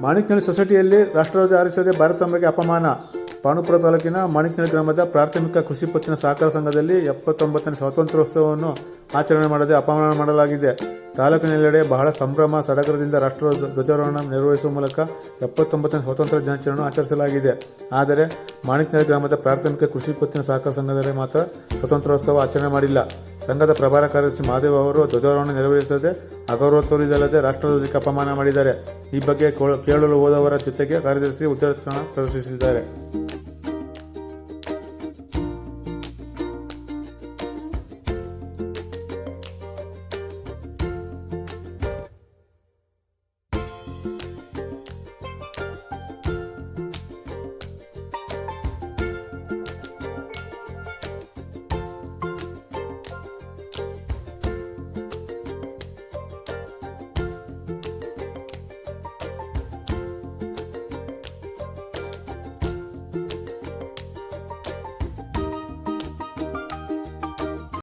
ಮಾಣಿಕ್ನಳ್ಳಿ ಸೊಸೈಟಿಯಲ್ಲಿ ರಾಷ್ಟ್ರಧ್ವಜ ಹಾರಿಸದೆ ಭಾರತಾಂಬೆಗೆ ಅಪಮಾನ. ಪಾಣುಪುರ ತಾಲೂಕಿನ ಮಾಣಿಕ್ನಳ್ಳಿ ಗ್ರಾಮದ ಪ್ರಾಥಮಿಕ ಕೃಷಿ ಪತ್ತಿನ ಸಹಕಾರ ಸಂಘದಲ್ಲಿ ಎಪ್ಪತ್ತೊಂಬತ್ತನೇ ಸ್ವಾತಂತ್ರ್ಯೋತ್ಸವವನ್ನು ಆಚರಣೆ ಮಾಡದೆ ಅಪಮಾನ ಮಾಡಲಾಗಿದೆ. ತಾಲೂಕಿನೆಲ್ಲೆಡೆ ಬಹಳ ಸಂಭ್ರಮ, ಸಡಗರದಿಂದ ರಾಷ್ಟ್ರ ಧ್ವಜಾರೋಹಣ ನಿರ್ವಹಿಸುವ ಮೂಲಕ ಎಪ್ಪತ್ತೊಂಬತ್ತನೇ ಸ್ವಾತಂತ್ರ್ಯ ದಿನಾಚರಣೆಯನ್ನು ಆಚರಿಸಲಾಗಿದೆ. ಆದರೆ ಮಾಣಿಕ್ನಳ್ಳಿ ಗ್ರಾಮದ ಪ್ರಾಥಮಿಕ ಕೃಷಿ ಪತ್ತಿನ ಸಹಕಾರ ಸಂಘದಲ್ಲಿ ಮಾತ್ರ ಸ್ವಾತಂತ್ರ್ಯೋತ್ಸವ ಆಚರಣೆ ಮಾಡಿಲ್ಲ. ಸಂಘದ ಪ್ರಭಾರ ಕಾರ್ಯದರ್ಶಿ ಮಹಾದೇವ್ ಅವರು ಧ್ವಜಾರೋಹಣ ನೆರವೇರಿಸದೆ ಅಗೌರವ ತೋರಿದಲ್ಲದೆ ರಾಷ್ಟ್ರಧ್ವಜಕ್ಕೆ ಅಪಮಾನ ಮಾಡಿದ್ದಾರೆ. ಈ ಬಗ್ಗೆ ಕೇಳಲು ಹೋದವರ ಜೊತೆಗೆ ಕಾರ್ಯದರ್ಶಿ ಉತ್ತರ ಪ್ರದರ್ಶಿಸಿದ್ದಾರೆ.